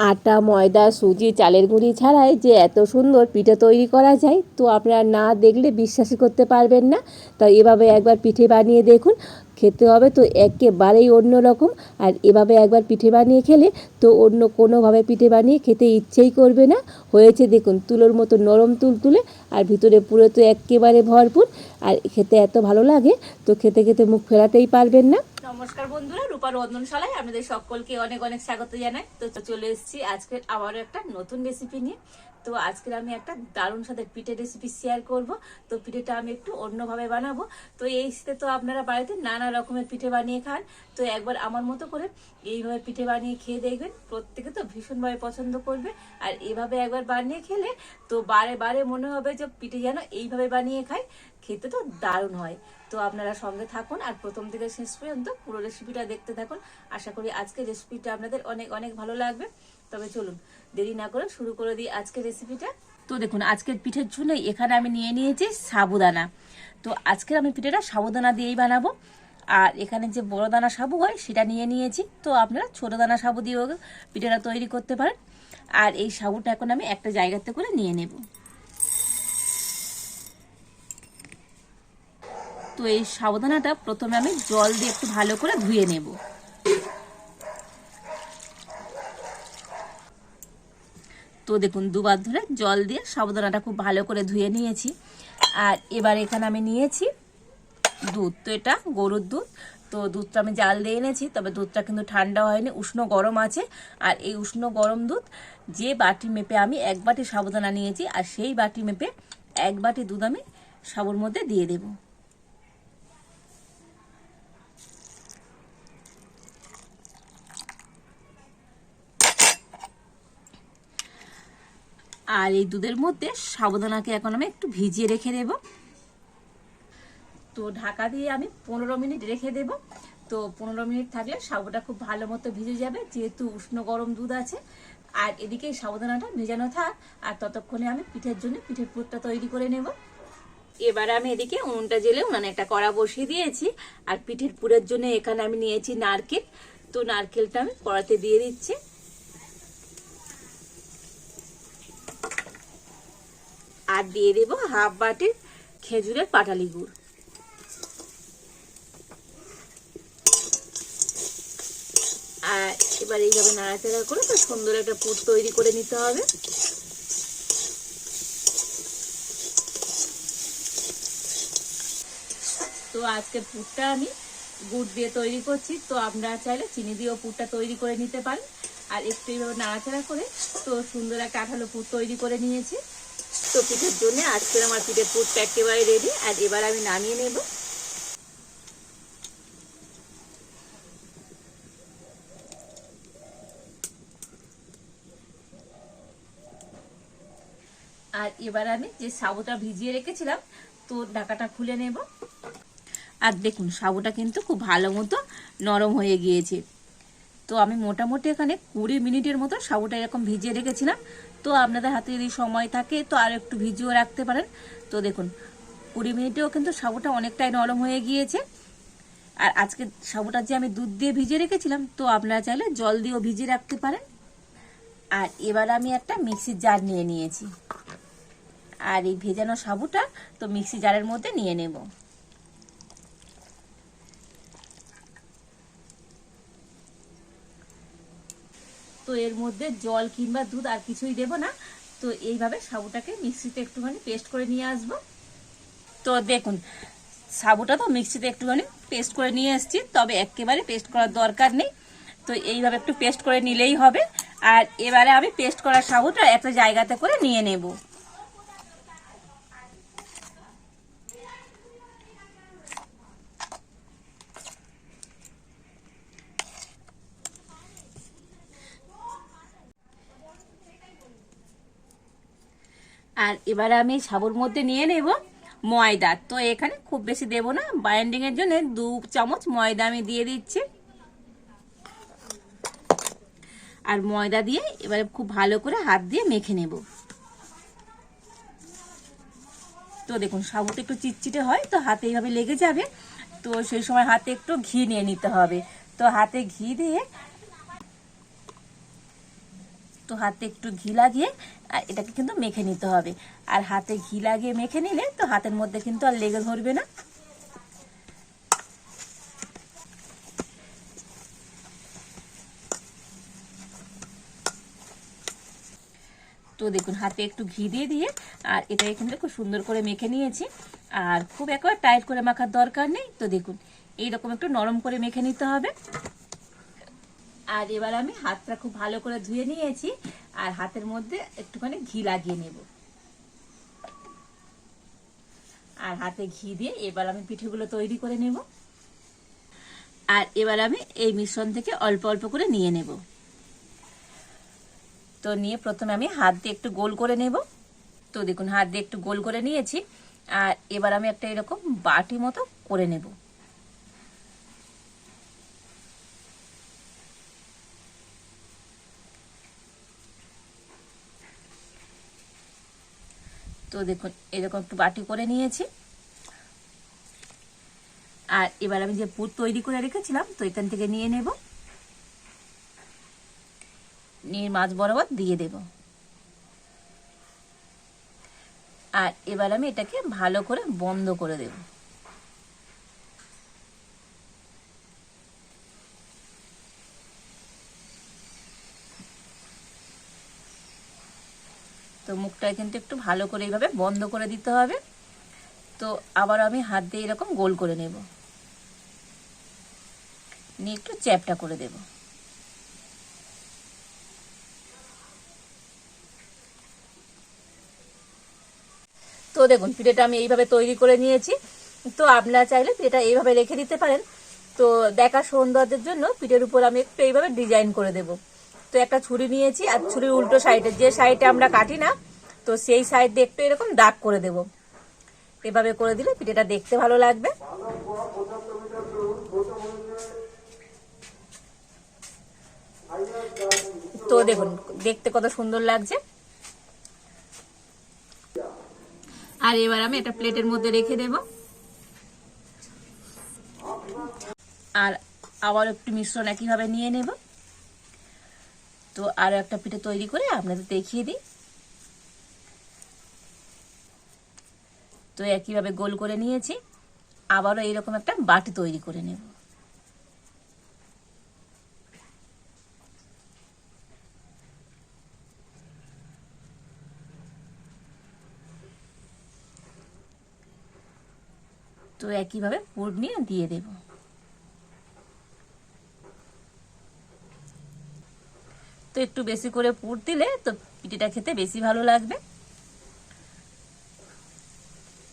আটা, ময়দা, সুজি, চালের গুঁড়ি ছাড়াই যে এত সুন্দর পিঠে তৈরি করা যায়, তো আপনারা না দেখলে বিশ্বাসই করতে পারবেন না। তাই এভাবে একবার পিঠে বানিয়ে দেখুন, খেতে হবে তো একেবারেই অন্য রকম আর এভাবে একবার পিঠে বানিয়ে খেলে তো অন্য কোনোভাবে পিঠে বানিয়ে খেতে ইচ্ছেই করবে না। হয়েছে দেখুন, তুলোর মতো নরম তুল তুলে আর ভিতরে পুরো তো একেবারে ভরপুর। আর খেতে এত ভালো লাগে, তো খেতে খেতে মুখ ফেরাতেই পারবেন না। নমস্কার বন্ধুরা, রূপা রন্ধনশালায় আপনাদের সকলকে অনেক অনেক স্বাগত জানাই। তো চলে এসেছি আজকে আবারও একটা নতুন রেসিপি নিয়ে। তো আজকে আমি একটা দারুণ সাথে পিঠে রেসিপি শেয়ার করব। তো পিঠেটা আমি একটু অন্যভাবে বানাবো। তো এই শীতে তো আপনারা বাড়িতে নানা রকমের পিঠে বানিয়ে খান। তো একবার আমার মতো করে এইভাবে পিঠে বানিয়ে খেয়ে দেখবেন। প্রত্যেকে তো ভীষণভাবে পছন্দ করবে। আর এভাবে একবার বানিয়ে খেলে তো বারে বারে মনে হবে যে পিঠে যেন এইভাবে বানিয়ে খাই। খেতে তো দারুণ হয়। তো আপনারা সঙ্গে থাকুন আর প্রথম থেকে শেষ পর্যন্ত পুরো রেসিপিটা দেখতে থাকুন। আশা করি আজকের রেসিপিটা আপনাদের অনেক অনেক ভালো লাগবে। তবে চলুন, দেরি না করে শুরু করে দিই আজকের রেসিপিটা তো দেখুন, আজকের পিঠের জন্য এখানে আমি নিয়ে নিয়েছি সাবুদানা। তো আজকের আমি পিঠেটা সাবুদানা দিয়েই বানাবো। আর এখানে যে বড় দানা সাবু হয়, সেটা নিয়ে নিয়েছি। তো আপনারা ছোট দানা সাবু দিয়েও পিঠেটা তৈরি করতে পারেন। আর এই সাবুটা এখন আমি একটা জায়গাতে করে নিয়ে নেব। তো এই সাবধানাটা প্রথমে আমি জল দিয়ে একটু ভালো করে ধুয়ে নেব। তো দেখুন, দুবার ধরে জল দিয়ে সাবধানাটা খুব ভালো করে ধুয়ে নিয়েছি। আর এবার এখানে আমি নিয়েছি দুধ। তো এটা গরুর দুধ। তো দুধটা আমি জাল দিয়ে এনেছি, তবে দুধটা কিন্তু ঠান্ডা হয়নি, উষ্ণ গরম আছে। আর এই উষ্ণ গরম দুধ, যে বাটি মেপে আমি এক বাটি সাবধানা নিয়েছি, আর সেই বাটি মেপে এক বাটি দুধ আমি সাবুর মধ্যে দিয়ে দেবো। আর এই দুধের মধ্যে সাবধানাকে এখন আমি একটু ভিজিয়ে রেখে দেব। তো ঢাকা দিয়ে আমি পনেরো মিনিট রেখে দেব। তো পনেরো মিনিট থাকলে সাবুটা খুব ভালো মতো ভিজে যাবে, যেহেতু উষ্ণ গরম দুধ আছে। আর এদিকে সাবধানাটা ভেজানো থাক, আর ততক্ষণে আমি পিঠের জন্য পিঠের পুরটা তৈরি করে নেব। এবার আমি এদিকে উনুনটা জেলে উনানে একটা কড়া বসিয়ে দিয়েছি, আর পিঠের পুরের জন্য এখানে আমি নিয়েছি নারকেল। তো নারকেলটা আমি কড়াতে দিয়ে দিচ্ছি। আর দিয়ে দেব হাফ বাটির খেজুরের পাটালি গুড়। আর এবার এইভাবে নাড়াচাড়া করে তো সুন্দর একটা পুর তৈরি করে নিতে হবে। তো আজকে পুরটা আমি গুড় দিয়ে তৈরি করছি। তো আপনারা চাইলে চিনি দিয়েও পুরটা তৈরি করে নিতে পারেন। আর একটু এইভাবে নাড়াচাড়া করে তো সুন্দর একটা আঠালো পুর তৈরি করে নিয়েছি। তো পিঠের জন্য আজকের আমার পিঠের পুরটা একেবারে রেডি আর এবার আমি নামিয়ে নেব। আর এবার আমি যে সাবুটা ভিজিয়ে রেখেছিলাম, তো ঢাকাটা খুলে নেব। আর দেখুন, সাবুটা কিন্তু খুব ভালো মতো নরম হয়ে গিয়েছে। তো আমি মোটামুটি এখানে কুড়ি মিনিটের মতো সাবুটা এরকম ভিজিয়ে রেখেছিলাম। তো আপনাদের হাতে যদি সময় থাকে, তো আর একটু ভিজিয়েও রাখতে পারেন। তো দেখুন, কুড়ি মিনিটেও কিন্তু সাবুটা অনেকটাই নরম হয়ে গিয়েছে। আর আজকে সাবুটা যে আমি দুধ দিয়ে ভিজিয়ে রেখেছিলাম, তো আপনারা চাইলে জল দিয়েও ভিজিয়ে রাখতে পারেন। আর এবার আমি একটা মিক্সির জার নিয়ে নিয়েছি। আর এই ভেজানো সাবুটা তো মিক্সি জারের মধ্যে নিয়ে নেব। তো এর মধ্যে জল কিংবা দুধ আর কিছুই দেব না। তো এইভাবে সাবুটাকে মিক্সিতে একটুখানি পেস্ট করে নিয়ে আসব। তো দেখুন, সাবুটা তো মিক্সিতে একটুখানি পেস্ট করে নিয়ে এসেছি, তবে একেবারে পেস্ট করার দরকার নেই। তো এইভাবে একটু পেস্ট করে নিলেই হবে। আর এবারে আমি পেস্ট করা সাবুটা একটা জায়গাতে করে নিয়ে নেব। আর এবার আমি সাবুর মধ্যে নিয়ে নেব ময়দা। তো এখানে খুব বেশি দেব না বাইন্ডিং এর জন্য দু চামচ ময়দা আমি দিয়ে দিচ্ছি। আর ময়দা দিয়ে এবারে খুব ভালো করে হাত দিয়ে মেখে নেব। তো দেখুন সাবুটা একটু চিটচিটে হয়, তো হাতে এইভাবে লেগে যাবে। তো সেই সময় হাতে একটু ঘি নিয়ে নিতে হবে। তো হাতে ঘি দিয়ে তো হাতে একটু ঘি লাগিয়ে আর এটাকে কিন্তু মেখে নিতে হবে। আর হাতে ঘি লাগিয়ে মেখে নিলে তো হাতের মধ্যে কিন্তু আর লেগে ধরবে না। তো দেখুন, হাতে একটু ঘি দিয়ে দিয়ে, আর এটাকে কিন্তু খুব সুন্দর করে মেখে নিয়েছি। আর খুব একবার টাইট করে মাখার দরকার নেই। তো দেখুন, এইরকম একটু নরম করে মেখে নিতে হবে। আর এবার আমি হাতটা খুব ভালো করে ধুয়ে নিয়েছি, আর হাতের মধ্যে একটুখানি ঘি লাগিয়ে নেব। আর হাতে ঘি দিয়ে এবার আমি পিঠেগুলো তৈরি করে নেব। আর এবার আমি এই মিশ্রণ থেকে অল্প অল্প করে নিয়ে নেব। তো নিয়ে প্রথমে আমি হাত দিয়ে একটু গোল করে নেব। তো দেখুন, হাত দিয়ে একটু গোল করে নিয়েছি। আর এবার আমি একটা এরকম বাটি মতো করে নেব। তো দেখুন, এরকম একটু বাটি করে নিয়েছি। আর এবার আমি যে পুর তৈরি করে রেখেছিলাম, তো এখান থেকে নিয়ে নেব। নিয়ে মাছ বরাবর দিয়ে দেব। আর এবার আমি এটাকে ভালো করে বন্ধ করে দেব। মুখটা কিন্তু একটু ভালো করে এইভাবে বন্ধ করে দিতে হবে। তো আবার আমি হাত দিয়ে এরকম গোল করে নেব। নিয়ে একটু চ্যাপটা করে দেব। তো দেখুন, পিঠেটা আমি এইভাবে তৈরি করে নিয়েছি। তো আপনারা চাইলে পিঠেটা এইভাবে রেখে দিতে পারেন। তো দেখা সৌন্দর্যের জন্য পিঠের উপর আমি একটু এইভাবে ডিজাইন করে দেব। তো একটা ছুরি নিয়েছি, আর ছুরির উল্টো সাইডে, যে সাইডে আমরা কাটি না, তো সেই সাইড দিয়ে একটু এরকম দাগ করে দেব। এভাবে করে দিলে পিঠেটা দেখতে ভালো লাগবে। তো দেখুন, দেখতে কত সুন্দর লাগছে। আর এবার আমি এটা প্লেটের মধ্যে রেখে দেব। আর আবার একটু মিশ্রণ একইভাবে নিয়ে নেব। তো আরও একটা পিঠে তৈরি করে আপনাদের দেখিয়ে দিই। তো একইভাবে গোল করে নিয়েছি। আবারও এইরকম একটা বাটি তৈরি করে নেব। তো একইভাবে পুর নিয়ে দিয়ে দেব। তো একটু বেশি করে পুর দিলে তো পিঠেটা খেতে বেশি ভালো লাগবে।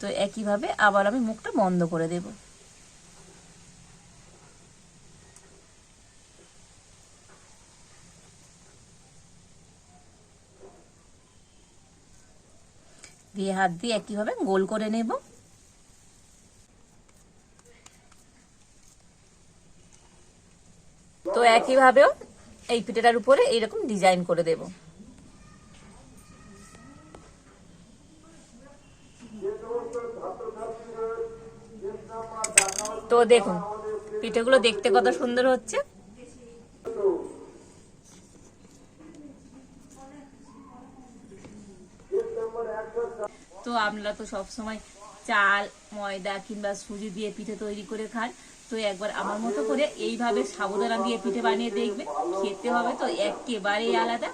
তো একইভাবে আবার আমি মুখটা বন্ধ করে দেব। দিয়ে হাত দিয়ে একইভাবে গোল করে নেব। তো একইভাবেও এই পিঠেটার উপরে এইরকম ডিজাইন করে দেব। তো দেখুন, পিঠেগুলো দেখতে কত সুন্দর হচ্ছে। তো আপনারা তো সবসময় চাল, ময়দা কিংবা সুজি দিয়ে পিঠে তৈরি করে খান। তো একবার আমার মতো করে এইভাবে সাবুদানা দিয়ে পিঠে বানিয়ে দেখবে, খেতে হবে তো একেবারেই আলাদা।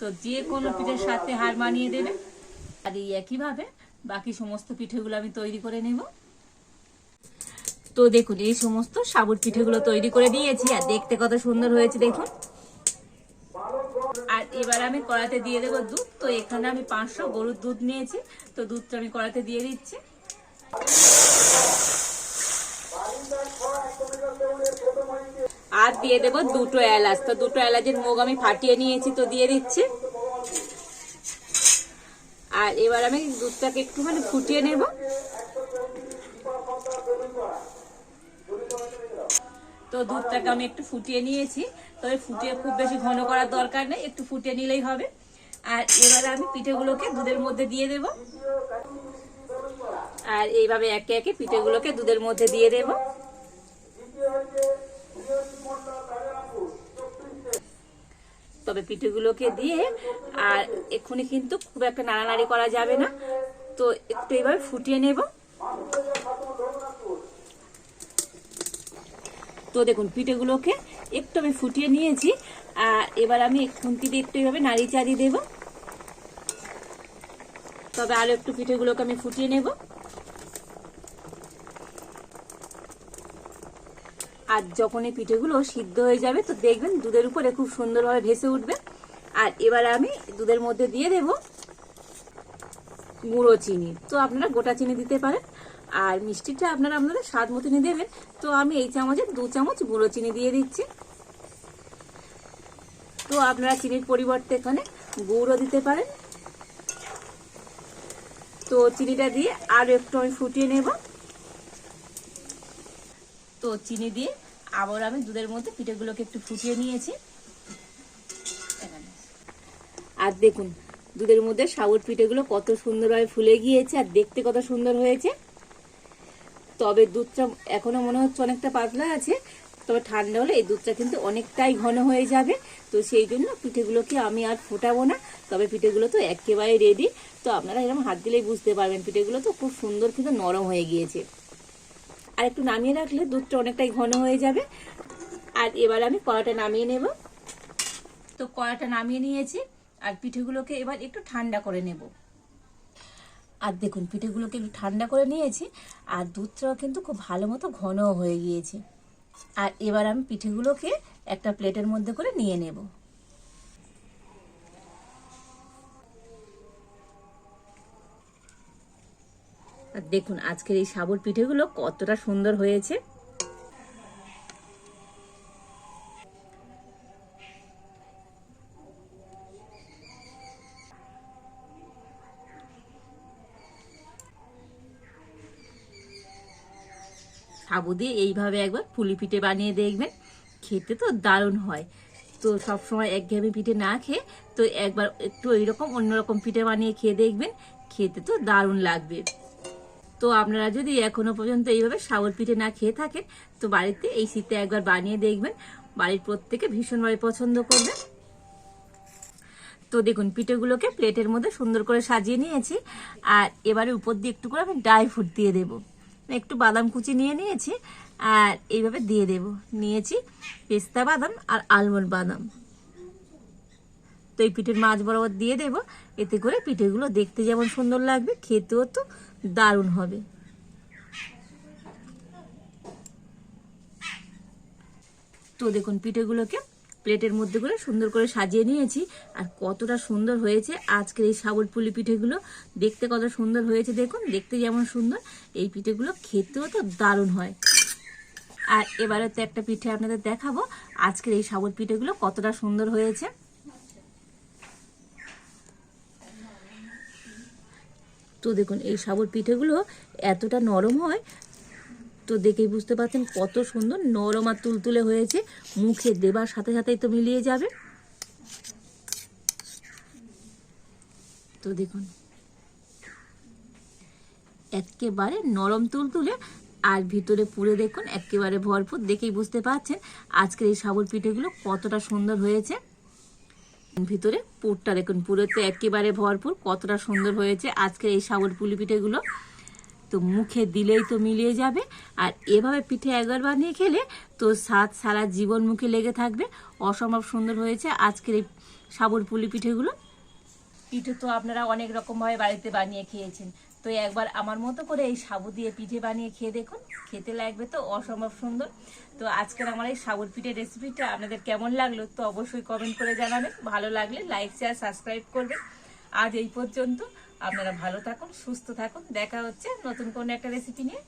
তো যে কোনো পিঠের সাথে হার মানিয়ে দেবে। আর এই একইভাবে বাকি সমস্ত পিঠেগুলো আমি তৈরি করে নেব। তো দেখুন, এই সমস্ত সাবুর পিঠেগুলো তৈরি করে দিয়েছি, আর দেখতে কত সুন্দর হয়েছে, দেখুন। আর এবার আমি কড়াতে দিয়ে দেবো দুধ। তো এখানে আমি পাঁচশো গরুর দুধ নিয়েছি। তো দুধটা আমি কড়াতে দিয়ে দিচ্ছি। আর দিয়ে দেবো, দুটো এলাচ। তো দুটো এলাচের মুগ আমি ফাটিয়ে নিয়েছি, তো দিয়ে দিচ্ছি। আর এবার আমি দুধটাকে একটুখানি ফুটিয়ে নেব। তো দুধটাকে আমি একটু ফুটিয়ে নিয়েছি। তবে ফুটিয়ে খুব বেশি ঘন করার দরকার নেই, একটু ফুটিয়ে নিলেই হবে। আর এবারে আমি পিঠেগুলোকে দুধের মধ্যে দিয়ে দেব। আর এইভাবে একে একে পিঠেগুলোকে দুধের মধ্যে দিয়ে দেব তো তবে পিঠেগুলোকে দিয়ে, আর এক্ষুনি কিন্তু খুব একটা নাড়ানাড়ি করা যাবে না। তো একটু এইভাবে ফুটিয়ে নেব। তো দেখুন, পিঠেগুলোকে একটু আমি ফুটিয়ে নিয়েছি। আর এবার আমি খুন্তি দিয়ে একটু এইভাবে নাড়ি চাড়িয়ে দেবো। তবে আরও একটু পিঠেগুলোকে আমি ফুটিয়ে নেব। আর যখন এই পিঠেগুলো সিদ্ধ হয়ে যাবে, তো দেখবেন দুধের উপরে খুব সুন্দরভাবে ভেসে উঠবে। আর এবার আমি দুধের মধ্যে দিয়ে দেব গুঁড়ো চিনি। তো আপনারা গোটা চিনি দিতে পারেন। আর মিষ্টিটা আপনারা আপনাদের স্বাদ মতনই দেবেন। তো আমি এই চামচে দু চামচ গুঁড়ো চিনি দিয়ে দিচ্ছি। তো আপনারা চিনির পরিবর্তে এখানে গুঁড়ো দিতে পারেন। তো চিনিটা দিয়ে আরও একটু আমি ফুটিয়ে নেব। তো চিনি দিয়ে আবার আমি দুধের মধ্যে পিঠেগুলোকে একটু ফুটিয়ে নিয়েছি। আর দেখুন, দুধের মধ্যে সাবুর পিঠেগুলো কত সুন্দরভাবে ফুলে গিয়েছে আর দেখতে কত সুন্দর হয়েছে। তবে দুধটা এখনও মনে হচ্ছে অনেকটা পাতলা আছে, তবে ঠান্ডা হলে এই দুধটা কিন্তু অনেকটাই ঘন হয়ে যাবে। তো সেই জন্য পিঠেগুলোকে আমি আর ফোটাবো না, তবে পিঠেগুলো তো একেবারে রেডি তো আপনারা এরকম হাত দিলেই বুঝতে পারবেন, পিঠেগুলো তো খুব সুন্দর কিন্তু নরম হয়ে গিয়েছে। আর একটু নামিয়ে রাখলে দুধটা অনেকটাই ঘন হয়ে যাবে। আর এবার আমি কড়াটা নামিয়ে নেব। তো কড়াটা নামিয়ে নিয়েছি, আর পিঠেগুলোকে এবার একটু ঠান্ডা করে নেব। আর দেখুন, পিঠেগুলোকে একটু ঠান্ডা করে নিয়েছি, আর দুধটাও কিন্তু খুব ভালো মতো ঘন হয়ে গিয়েছে। আর এবার আমি পিঠেগুলোকে একটা প্লেটের মধ্যে করে নিয়ে নেব। আর দেখুন, আজকের এই সাবুর পিঠেগুলো কতটা সুন্দর হয়েছে। সাবু দিয়ে এইভাবে একবার পুলি পিঠে বানিয়ে দেখবেন, খেতে তো দারুণ হয়। তো সবসময় একঘেয়েমি পিঠে না খেয়ে তো একবার একটু এইরকম অন্যরকম পিঠে বানিয়ে খেয়ে দেখবেন, খেতে তো দারুণ লাগবে। তো আপনারা যদি এখনও পর্যন্ত এইভাবে সাবর পিঠে না খেয়ে থাকেন, তো বাড়িতে এই শীতে একবার বানিয়ে দেখবেন। বাড়ির প্রত্যেকে ভীষণভাবে পছন্দ করবে। তো দেখুন, পিঠেগুলোকে প্লেটের মধ্যে সুন্দর করে সাজিয়ে নিয়েছি। আর এবারে উপর দিয়ে একটু করে আমি ড্রাই ফ্রুট দিয়ে দেবো। একটু বাদাম কুচি নিয়ে নিয়েছি, আর এইভাবে দিয়ে দেব। নিয়েছি পেস্তা বাদাম আর আলমন্ড বাদাম। তো এই পিঠের মাছ বরাবর দিয়ে দেব। এতে করে পিঠেগুলো দেখতে যেমন সুন্দর লাগবে, খেতেও তো দারুণ হবে। তো দেখুন, পিঠেগুলোকে প্লেটের মধ্যে করে সুন্দর করে সাজিয়ে নিয়েছি আর কতটা সুন্দর হয়েছে আজকের এই সাবর পুলি পিঠেগুলো। দেখতে কত সুন্দর হয়েছে দেখুন, দেখতে যেমন সুন্দর, এই পিঠেগুলো খেতেও তো দারুণ হয়। আর এবারে তো একটা পিঠে আপনাদের দেখাবো, আজকের এই সাবর পিঠেগুলো কতটা সুন্দর হয়েছে। তো দেখুন, এই সাবর পিঠেগুলো এতটা নরম হয়, তো দেখেই বুঝতে পারছেন কত সুন্দর নরম আর তুলতুলে হয়েছে। মুখে দেবার সাথে সাথেই তো মিলিয়ে যাবে। তো দেখুন, একেবারে নরম তুলতুলে আর ভিতরে পুরে দেখুন, একেবারে ভরপুর। দেখেই বুঝতে পারছেন আজকের এই সাবর পিঠেগুলো কতটা সুন্দর হয়েছে। ভিতরে পুরটা দেখুন পুরো তো একেবারে ভরপুর, কতটা সুন্দর হয়েছে। আজকের এই সাবর পুলি পিঠেগুলো তো মুখে দিলেই তো মিলিয়ে যাবে। আর এভাবে পিঠে একবার বানিয়ে খেলে তো স্বাদ সারা জীবন মুখে লেগে থাকবে। অসম্ভব সুন্দর হয়েছে আজকের এই সাবর পুলি পিঠেগুলো। পিঠে তো আপনারা অনেক রকমভাবে বাড়িতে বানিয়ে খেয়েছেন। তো একবার আমার মতো করে এই সাবু দিয়ে পিঠে বানিয়ে খেয়ে দেখুন। খেতে লাগবে তো অসম্ভব সুন্দর। তো আজকের আমার এই সাবুর পিঠের রেসিপিটা আপনাদের কেমন লাগল তো অবশ্যই কমেন্ট করে জানাবেন। ভালো লাগলে লাইক শেয়ার সাবস্ক্রাইব করবেন। আজ এই পর্যন্ত আপনারা ভালো থাকুন, সুস্থ থাকুন। দেখা হচ্ছে নতুন কোনো একটা রেসিপি নিয়ে।